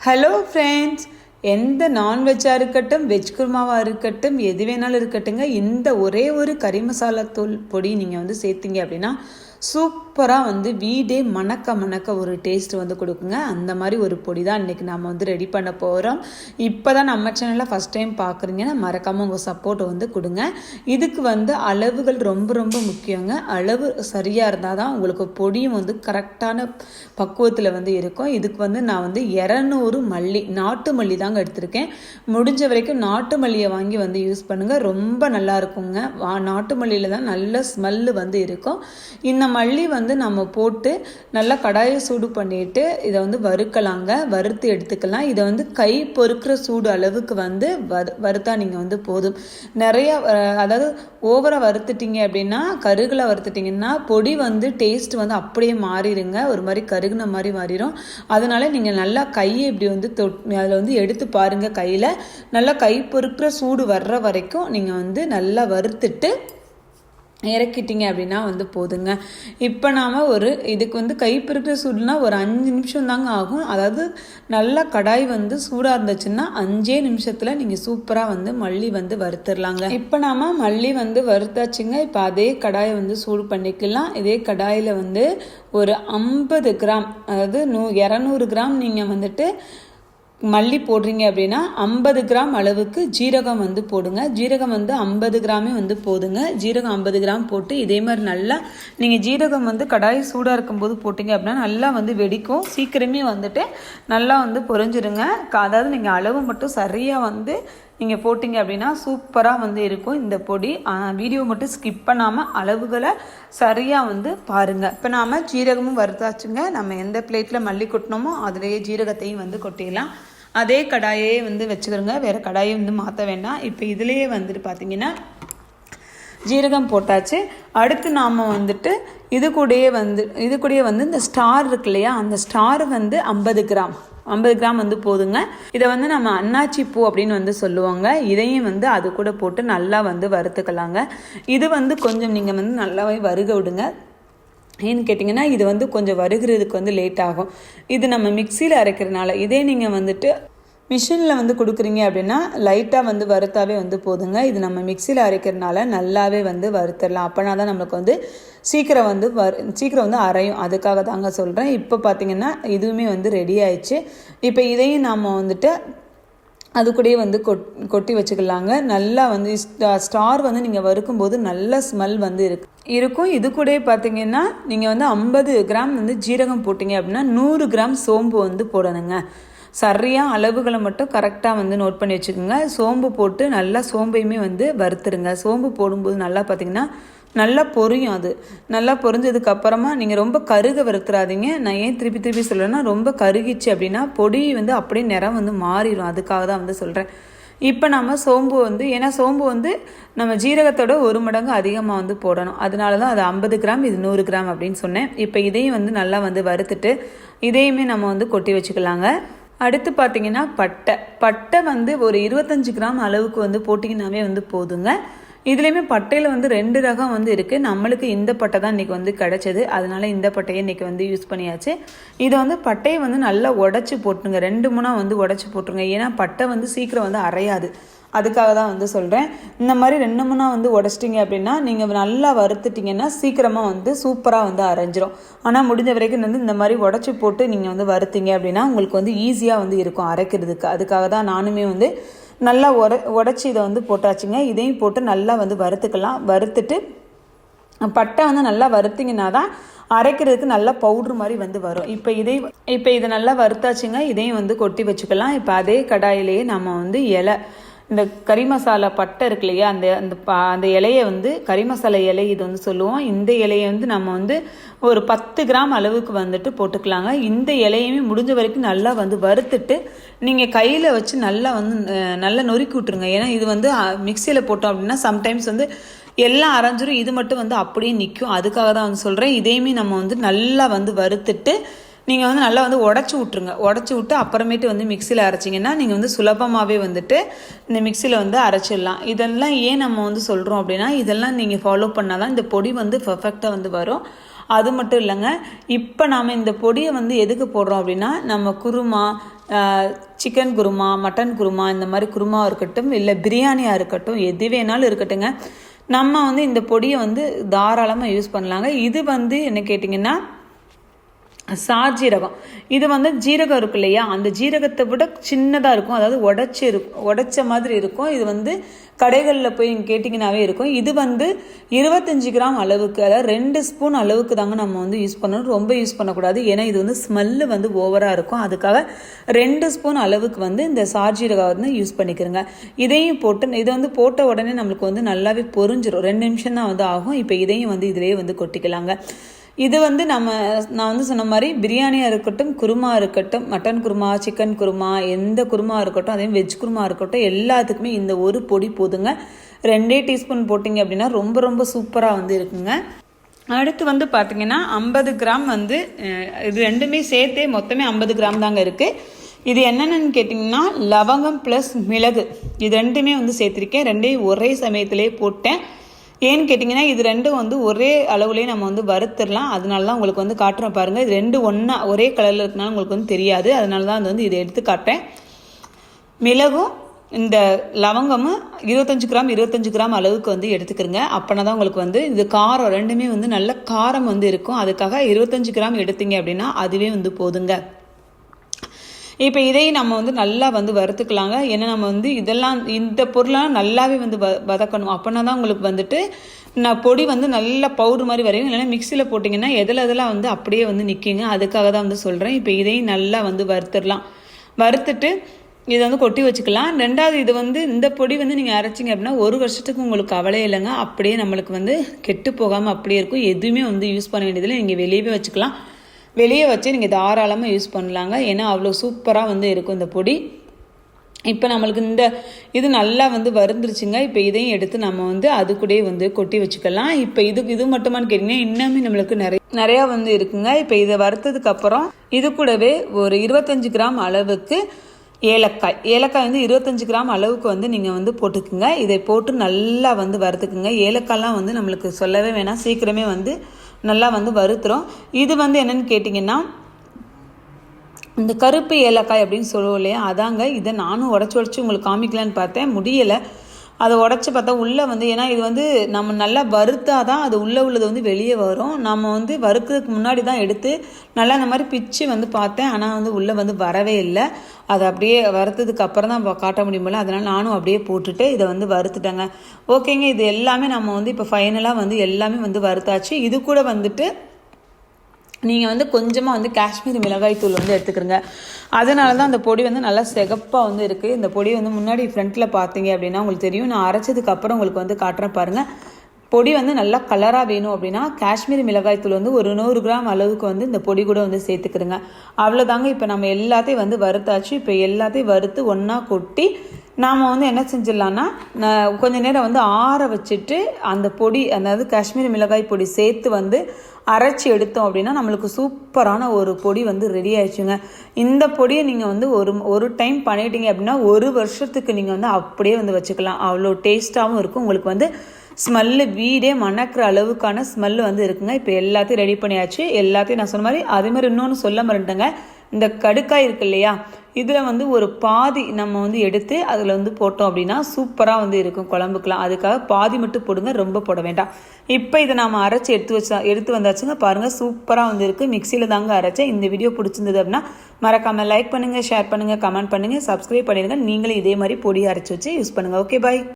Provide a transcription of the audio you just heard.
Hello friends எந்த நான்வெஜ்ஜாக இருக்கட்டும் veg குருமாவாக இருக்கட்டும் எது வேணாலும் இருக்கட்டுங்க இந்த ஒரே ஒரு கறி மசாலா தூள் பொடி நீங்கள் வந்து சேர்த்திங்க அப்படின்னா சூப்பராக வந்து வீடே மணக்க மணக்க ஒரு டேஸ்ட் வந்து கொடுக்குங்க. அந்த மாதிரி ஒரு பொடி தான் இன்றைக்கி நம்ம வந்து ரெடி பண்ண போகிறோம் இப்போ தான் நம்ம சேனலில் ஃபஸ்ட் டைம் பார்க்குறீங்கன்னா மறக்காமல் உங்கள் சப்போர்ட் வந்து கொடுங்க. இதுக்கு வந்து அளவுகள் ரொம்ப ரொம்ப முக்கியங்க. அளவு சரியாக இருந்தால் தான் உங்களுக்கு பொடியும் வந்து கரெக்டான பக்குவத்தில் வந்து இருக்கும். இதுக்கு வந்து நான் வந்து இரநூறு மல்லி நாட்டு மல்லி தாங்க எடுத்திருக்கேன். முடிஞ்ச வரைக்கும் நாட்டு மல்லியை வாங்கி வந்து யூஸ் பண்ணுங்கள் ரொம்ப நல்லா இருக்குங்க. வா நாட்டு மல்லியில் தான் நல்ல ஸ்மெல்லு வந்து இருக்கும். இந்த மல்லி வந்து நம்ம போட்டு நல்லா கடாயை சூடு பண்ணிட்டு இதை வந்து வறுக்கலாங்க. வறுத்து எடுத்துக்கலாம். இதை வந்து கை பொறுக்கிற சூடு அளவுக்கு வந்து வறு வறுத்தா நீங்கள் வந்து போதும். நிறைய அதாவது ஓவராக வறுத்துட்டீங்க அப்படின்னா கருகில் வறுத்துட்டிங்கன்னா பொடி வந்து டேஸ்ட் வந்து அப்படியே மாறிடுங்க. ஒரு மாதிரி கருகுன மாதிரி மாறிடும் அதனால நீங்கள் நல்லா கையை இப்படி வந்து தொட் அதில் வந்து எடுத்து பாருங்கள் கையில். நல்லா கை பொறுக்கிற சூடு வர்ற வரைக்கும் நீங்கள் வந்து நல்லா வறுத்துட்டு இறக்கிட்டீங்க அப்படின்னா வந்து போதுங்க. இப்போ நாம் ஒரு இதுக்கு வந்து கைப்பிருக்கிற சூடுனா ஒரு அஞ்சு நிமிஷம் தாங்க ஆகும். அதாவது நல்லா கடாய் வந்து சூடாக இருந்துச்சுன்னா அஞ்சே நிமிஷத்தில் நீங்கள் சூப்பராக வந்து மல்லி வந்து வறுத்துடலாங்க. இப்போ நாம் மல்லி வந்து வறுத்தாச்சுங்க. இப்போ அதே கடாயை வந்து சூடு பண்ணிக்கலாம். இதே கடாயில் வந்து ஒரு ஐம்பது கிராம் அதாவது நூ இரநூறு கிராம் நீங்கள் வந்துட்டு மல்லி போடுறீங்க அப்படின்னா ஐம்பது கிராம் அளவுக்கு ஜீரகம் வந்து போடுங்க. ஜீரகம் வந்து ஐம்பது கிராமே வந்து போதுங்க. ஜீரகம் ஐம்பது கிராம் போட்டு இதே மாதிரி நல்லா நீங்கள் ஜீரகம் வந்து கடாய் சூடாக இருக்கும்போது போட்டிங்க அப்படின்னா நல்லா வந்து வெடிக்கும். சீக்கிரமே வந்துட்டு நல்லா வந்து பொறிஞ்சிருங்க அதாவது நீங்கள் அளவு மட்டும் சரியாக வந்து நீங்கள் போட்டிங்க அப்படின்னா சூப்பராக வந்து இருக்கும் இந்த பொடி. வீடியோ மட்டும் ஸ்கிப் பண்ணாமல் அளவுகளை சரியாக வந்து பாருங்கள் இப்போ நாம் ஜீரகமும் வறுத்தாச்சுங்க. நம்ம எந்த பிளேட்டில் மல்லி கொட்டினோமோ அதிலேயே ஜீரகத்தையும் வந்து கொட்டிடலாம். அதே கடாயே வந்து வச்சுக்கிறோங்க. வேறு கடாயை வந்து மாற்ற வேண்டாம். இப்போ இதுலேயே வந்துட்டு பார்த்தீங்கன்னா ஜீரகம் போட்டாச்சு. அடுத்து நாம் வந்துட்டு இது கூடயே வந்து இது கூடயே வந்து இந்த ஸ்டார் இருக்கு இல்லையா? அந்த ஸ்டார் வந்து ஐம்பது கிராம். ஐம்பது கிராம் வந்து போதுங்க. இதை வந்து நம்ம அன்னாச்சி பூ அப்படின்னு வந்து சொல்லுவாங்க. இதையும் வந்து அது கூட போட்டு நல்லா வந்து வறுத்துக்கலாங்க. இது வந்து கொஞ்சம் நீங்கள் வந்து நல்லாவே வருக விடுங்க. ஏன்னு கேட்டிங்கன்னா இது வந்து கொஞ்சம் வருகிறதுக்கு வந்து லேட் ஆகும். இது நம்ம மிக்சியில் அரைக்கிறனால இதே நீங்கள் வந்துட்டு மிஷினில் வந்து கொடுக்குறீங்க அப்படின்னா லைட்டாக வந்து வறுத்தாவே வந்து போதுங்க. இது நம்ம மிக்சியில் அரைக்கிறனால நல்லாவே வந்து வறுத்துடலாம். அப்போனா தான் நம்மளுக்கு வந்து சீக்கிரம் வந்து வறு சீக்கிரம் வந்து அரையும். அதுக்காக தாங்க சொல்கிறேன் இப்போ பார்த்தீங்கன்னா இதுவுமே வந்து ரெடி ஆயிடுச்சு. இப்போ இதையும் நாம் வந்துட்டு அது கூடயே வந்து கொட் கொட்டி வச்சுக்கலாங்க. நல்லா வந்து ஸ்டார் வந்து நீங்கள் வறுக்கும்போது நல்ல ஸ்மெல் வந்து இருக்கு. இருக்கும். இது கூடயே பார்த்தீங்கன்னா நீங்கள் வந்து ஐம்பது கிராம் வந்து ஜீரகம் போட்டிங்க அப்படின்னா நூறு கிராம் சோம்பு வந்து போடணுங்க. சரியாக அளவுகளை மட்டும் கரெக்டாக வந்து நோட் பண்ணி வச்சுக்கோங்க. சோம்பு போட்டு நல்லா சோம்பையுமே வந்து வறுத்துருங்க. சோம்பு போடும்போது நல்லா பார்த்தீங்கன்னா நல்லா பொரியும் அது. நல்லா பொரிஞ்சதுக்கு அப்புறமா நீங்கள் ரொம்ப கருக வறுத்துறாதீங்க. நான் ஏன் திருப்பி திருப்பி சொல்கிறேன்னா ரொம்ப கருகிச்சு அப்படின்னா பொடி வந்து அப்படியே நிறம் வந்து மாறிடும் அதுக்காக தான் வந்து சொல்கிறேன் இப்போ நம்ம சோம்பு வந்து ஏன்னா சோம்பு வந்து நம்ம ஜீரகத்தோட ஒரு மடங்கு அதிகமாக வந்து போடணும். அதனால தான் அது ஐம்பது கிராம் இது நூறு கிராம் அப்படின்னு சொன்னேன். இப்போ இதையும் வந்து நல்லா வந்து வறுத்துட்டு இதையுமே நம்ம வந்து கொட்டி வச்சுக்கலாங்க. அடுத்து பார்த்தீங்கன்னா பட்டை. பட்டை வந்து ஒரு இருபத்தஞ்சு கிராம் அளவுக்கு வந்து போட்டிங்கனாவே வந்து போதுங்க. இதுலேயுமே பட்டையில் வந்து ரெண்டு ரகம் வந்து இருக்குது நம்மளுக்கு இந்த பட்டை தான் இன்றைக்கி வந்து கிடச்சது. அதனால இந்த பட்டையை இன்றைக்கி வந்து யூஸ் பண்ணியாச்சு. இதை வந்து பட்டையை வந்து நல்லா உடச்சி போட்டுருங்க. ரெண்டு மூணா வந்து உடச்சி போட்டுருங்க. ஏன்னா பட்டை வந்து சீக்கிரம் வந்து அரையாது. அதுக்காக தான் வந்து சொல்கிறேன் இந்த மாதிரி ரெண்டு மூணா வந்து உடச்சிட்டிங்க அப்படின்னா நீங்கள் நல்லா வறுத்துட்டிங்கன்னா சீக்கிரமாக வந்து சூப்பராக வந்து அரைஞ்சிரும். ஆனால் முடிஞ்ச வரைக்கும் வந்து இந்த மாதிரி உடச்சி போட்டு நீங்கள் வந்து வறுத்தீங்க அப்படின்னா உங்களுக்கு வந்து ஈஸியாக வந்து இருக்கும் அரைக்கிறதுக்கு. அதுக்காக தான் நானுமே வந்து நல்லா உர உடச்சி இதை வந்து போட்டாச்சுங்க. இதையும் போட்டு நல்லா வந்து வறுத்துக்கலாம். வறுத்துட்டு பட்டை வந்து நல்லா வறுத்திங்கன்னா தான் அரைக்கிறதுக்கு நல்லா பவுட்ரு மாதிரி வந்து வரும். இப்போ இதை இப்போ இதை நல்லா வறுத்தாச்சுங்க. இதையும் வந்து கொட்டி வச்சுக்கலாம். இப்போ அதே கடாயிலேயே நம்ம வந்து இலை இந்த கறி மசாலா பட்டை இருக்கு இல்லையா அந்த அந்த அந்த இலையை வந்து கறி மசாலா இலை இது வந்து சொல்லுவோம். இந்த இலையை வந்து நம்ம வந்து ஒரு பத்து கிராம் அளவுக்கு வந்துட்டு போட்டுக்கலாங்க. இந்த இலையுமே முடிஞ்ச வரைக்கும் நல்லா வந்து வறுத்துட்டு நீங்கள் கையில் வச்சு நல்லா வந்து நல்லா நொறுக்கி விட்ருங்க ஏன்னா இது வந்து மிக்சியில் போட்டோம் அப்படின்னா சம்டைம்ஸ் வந்து எல்லாம் அரைஞ்சிரும் இது மட்டும் வந்து அப்படியே நிற்கும் அதுக்காக தான் வந்து சொல்கிறேன் இதையுமே நம்ம வந்து நல்லா வந்து வறுத்துட்டு நீங்கள் வந்து நல்லா வந்து உடச்சி விட்ருங்க உடச்சி விட்டு அப்புறமேட்டு வந்து மிக்சியில் அரைச்சிங்கன்னா நீங்கள் வந்து சுலபமாகவே வந்துட்டு இந்த மிக்சியில் வந்து அரைச்சிடலாம். இதெல்லாம் ஏன் நம்ம வந்து சொல்கிறோம் அப்படின்னா இதெல்லாம் நீங்கள் ஃபாலோ பண்ணால் தான் இந்த பொடி வந்து பர்ஃபெக்டாக வந்து வரும். அது மட்டும் இல்லைங்க இப்போ நாம் இந்த பொடியை வந்து எதுக்கு போடுறோம் அப்படின்னா நம்ம குருமா சிக்கன் குருமா மட்டன் குருமா இந்த மாதிரி குருமா இருக்கட்டும் இல்லை பிரியாணியாக இருக்கட்டும் எது வேணாலும் இருக்கட்டுங்க நம்ம வந்து இந்த பொடியை வந்து தாராளமாக யூஸ் பண்ணலாங்க. இது வந்து என்ன கேட்டிங்கன்னா சாஜீரகம். இது வந்து ஜீரகம் இருக்கு இல்லையா? அந்த ஜீரகத்தை விட சின்னதாக இருக்கும். அதாவது உடச்சி இருக்கும் உடச்ச மாதிரி இருக்கும். இது வந்து கடைகளில் போய் நீங்கள் கேட்டிங்கனாவே இருக்கும். இது வந்து இருபத்தஞ்சி கிராம் அளவுக்கு அதாவது ரெண்டு ஸ்பூன் அளவுக்கு தாங்க நம்ம வந்து யூஸ் பண்ணணும். ரொம்ப யூஸ் பண்ணக்கூடாது. ஏன்னா இது வந்து ஸ்மெல்லு வந்து ஓவராக இருக்கும். அதுக்காக ரெண்டு ஸ்பூன் அளவுக்கு வந்து இந்த சாஜீரகம் வந்து யூஸ் பண்ணிக்கிறோங்க. இதையும் போட்டு இதை வந்து போட்ட உடனே நம்மளுக்கு வந்து நல்லாவே பொறிஞ்சிடும் ரெண்டு நிமிஷம் தான் வந்து ஆகும். இப்போ இதையும் வந்து இதிலேயே வந்து கொட்டிக்கலாங்க. இது வந்து நம்ம நான் வந்து சொன்ன மாதிரி பிரியாணியாக இருக்கட்டும் குருமா இருக்கட்டும் மட்டன் குருமா சிக்கன் குருமா எந்த குருமா இருக்கட்டும் அதே வெஜ் குருமா இருக்கட்டும் எல்லாத்துக்குமே இந்த ஒரு பொடி போதுங்க. ரெண்டே டீஸ்பூன் போட்டிங்க அப்படின்னா ரொம்ப ரொம்ப சூப்பராக வந்து இருக்குங்க. அடுத்து வந்து பார்த்திங்கன்னா ஐம்பது கிராம் வந்து இது ரெண்டுமே சேர்த்தே மொத்தமே ஐம்பது கிராம் தாங்க இருக்குது இது என்னென்னு கேட்டிங்கன்னா லவங்கம் ப்ளஸ் மிளகு. இது ரெண்டுமே வந்து சேர்த்துருக்கேன். ரெண்டையும் ஒரே சமயத்திலே போட்டேன். ஏன்னு கேட்டிங்கன்னா இது ரெண்டும் வந்து ஒரே அளவுலேயே நம்ம வந்து வறுத்துடலாம். அதனால தான் உங்களுக்கு வந்து காட்டுறேன் பாருங்கள் இது ரெண்டு ஒன்றா ஒரே கலரில் இருக்கனால உங்களுக்கு வந்து தெரியாது. அதனால தான் அது வந்து இதை எடுத்து காட்டேன் மிளகும் இந்த லவங்கமும் இருபத்தஞ்சு கிராம் இருபத்தஞ்சு கிராம் அளவுக்கு வந்து எடுத்துக்கிறங்க. அப்போனா தான் உங்களுக்கு வந்து இது காரம் ரெண்டுமே வந்து நல்ல காரம் வந்து இருக்கும். அதுக்காக இருபத்தஞ்சு கிராம் எடுத்தீங்க அப்படின்னா அதுவே வந்து போதுங்க. இப்போ இதையும் நம்ம வந்து நல்லா வந்து வறுத்துக்கலாங்க. ஏன்னா நம்ம வந்து இதெல்லாம் இந்த பொருளாக நல்லாவே வந்து வ வதக்கணும். அப்படின்னா தான் உங்களுக்கு வந்துட்டு நான் பொடி வந்து நல்லா பவுடர் மாதிரி வரையும் இல்லைன்னா மிக்சியில் போட்டிங்கன்னா எதில் எதெல்லாம் வந்து அப்படியே வந்து நிற்கிங்க அதுக்காக தான் வந்து சொல்கிறேன் இப்போ இதையும் நல்லா வந்து வறுத்துடலாம். வறுத்துட்டு இதை வந்து கொட்டி வச்சுக்கலாம். ரெண்டாவது இது வந்து இந்த பொடி வந்து நீங்கள் அரைச்சிங்க அப்படின்னா ஒரு வருஷத்துக்கு உங்களுக்கு கவலை இல்லைங்க. அப்படியே நம்மளுக்கு வந்து கெட்டு போகாமல் அப்படியே இருக்கும். எதுவுமே வந்து யூஸ் பண்ண வேண்டியதில்லை. நீங்கள் வெளியவே வச்சுக்கலாம். வெளியே வச்சு நீங்கள் தாராளமாக யூஸ் பண்ணலாங்க. ஏன்னா அவ்வளோ சூப்பராக வந்து இருக்கும் இந்த பொடி. இப்போ நம்மளுக்கு இந்த இது நல்லா வந்து வருந்துருச்சுங்க இப்போ இதையும் எடுத்து நம்ம வந்து அது கூடயே வந்து கொட்டி வச்சுக்கலாம். இப்போ இது இது மட்டுமான்னு கேட்டிங்கன்னா இன்னுமே நம்மளுக்கு நிறைய நிறையா வந்து இருக்குங்க. இப்போ இதை வறுத்ததுக்கு அப்புறம் இது கூடவே ஒரு இருபத்தஞ்சு கிராம் அளவுக்கு ஏலக்காய். ஏலக்காய் வந்து இருபத்தஞ்சு கிராம் அளவுக்கு வந்து நீங்கள் வந்து போட்டுக்குங்க. இதை போட்டு நல்லா வந்து வறுத்துக்குங்க. ஏலக்காய்லாம் வந்து நம்மளுக்கு சொல்லவே வேணாம். சீக்கிரமே வந்து நல்லா வந்து வறுத்துரும். இது வந்து என்னென்னு கேட்டிங்கன்னா இந்த கருப்பு ஏலக்காய் அப்படின்னு சொல்லுவோம் இல்லையா? அதாங்க இதை நானும் உடச்சி உடச்சி உங்களுக்கு காமிக்கலான்னு பார்த்தேன். முடியலை. அதை உடச்சி பார்த்தா உள்ளே வந்து ஏன்னா இது வந்து நம்ம நல்லா வறுத்தா தான் அது உள்ளே உள்ளது வந்து வெளியே வரும். நம்ம வந்து வறுக்கிறதுக்கு முன்னாடி தான் எடுத்து நல்லா அந்த மாதிரி பிச்சு வந்து பார்த்தேன். ஆனால் வந்து உள்ளே வந்து வரவே இல்லை. அதை அப்படியே வறுத்ததுக்கு அப்புறம் தான் காட்ட முடியுமில்ல அதனால் நானும் அப்படியே போட்டுட்டு இதை வந்து வறுத்துட்டேங்க. ஓகேங்க இது எல்லாமே நம்ம வந்து இப்போ ஃபைனலாக வந்து எல்லாமே வந்து வறுத்தாச்சு. இது கூட வந்துட்டு நீங்கள் வந்து கொஞ்சமாக வந்து காஷ்மீர் மிளகாய் தூள் வந்து எடுத்துக்கிறங்க. அதனால தான் அந்த பொடி வந்து நல்லா சிகப்பாக வந்து இருக்குது இந்த பொடி வந்து முன்னாடி ஃப்ரண்ட்டில் பார்த்தீங்க அப்படின்னா உங்களுக்கு தெரியும். நான் அரைச்சதுக்கு அப்புறம் உங்களுக்கு வந்து காட்டுறேன் பாருங்கள் பொடி வந்து நல்லா கலராக வேணும் அப்படின்னா காஷ்மீரி மிளகாய் தூள் வந்து ஒரு நூறு கிராம் அளவுக்கு வந்து இந்த பொடி கூட வந்து சேர்த்துக்கிறங்க. அவ்வளோதாங்க இப்போ நம்ம எல்லாத்தையும் வந்து வறுத்தாச்சு. இப்போ எல்லாத்தையும் வறுத்து ஒன்றா கொட்டி நாம் வந்து என்ன செஞ்சிடலான்னா கொஞ்ச நேரம் வந்து ஆற வச்சுட்டு அந்த பொடி அதாவது காஷ்மீரி மிளகாய் பொடி சேர்த்து வந்து அரைச்சி எடுத்தோம் அப்படின்னா நம்மளுக்கு சூப்பரான ஒரு பொடி வந்து ரெடி ஆயிடுச்சுங்க. இந்த பொடியை நீங்கள் வந்து ஒரு ஒரு டைம் பண்ணிட்டீங்க அப்படின்னா ஒரு வருஷத்துக்கு நீங்கள் வந்து அப்படியே வந்து வச்சுக்கலாம். அவ்வளோ டேஸ்ட்டாகவும் இருக்கும். உங்களுக்கு வந்து ஸ்மெல்லு வீடே மணக்கிற அளவுக்கான ஸ்மெல்லு வந்து இருக்குங்க. இப்போ எல்லாத்தையும் ரெடி பண்ணியாச்சு. எல்லாத்தையும் நான் சொன்ன மாதிரி அதே மாதிரி இன்னொன்று சொல்ல மறந்துட்டேங்க. இந்த கடுக்காய் இருக்கு இல்லையா? இதில் வந்து ஒரு பாதி நம்ம வந்து எடுத்து அதில் வந்து போட்டோம் அப்படின்னா சூப்பராக வந்து இருக்கும் குழம்புக்கெலாம் அதுக்காக பாதி மட்டும் போடுங்க ரொம்ப போட வேண்டாம். இப்போ இதை நாம் அரைச்சி எடுத்து வச்சா எடுத்து வந்தாச்சுங்க பாருங்கள் சூப்பராக வந்து இருக்குது மிக்சியில் தாங்க அரைச்சேன். இந்த வீடியோ பிடிச்சிருந்தது அப்படின்னா மறக்காமல் லைக் பண்ணுங்கள் ஷேர் பண்ணுங்கள் கமெண்ட் பண்ணுங்கள் சப்ஸ்கிரைப் பண்ணிடுங்க. நீங்களும் இதே மாதிரி பொடி அரைச்சி வச்சு யூஸ் பண்ணுங்கள் ஓகே பாய்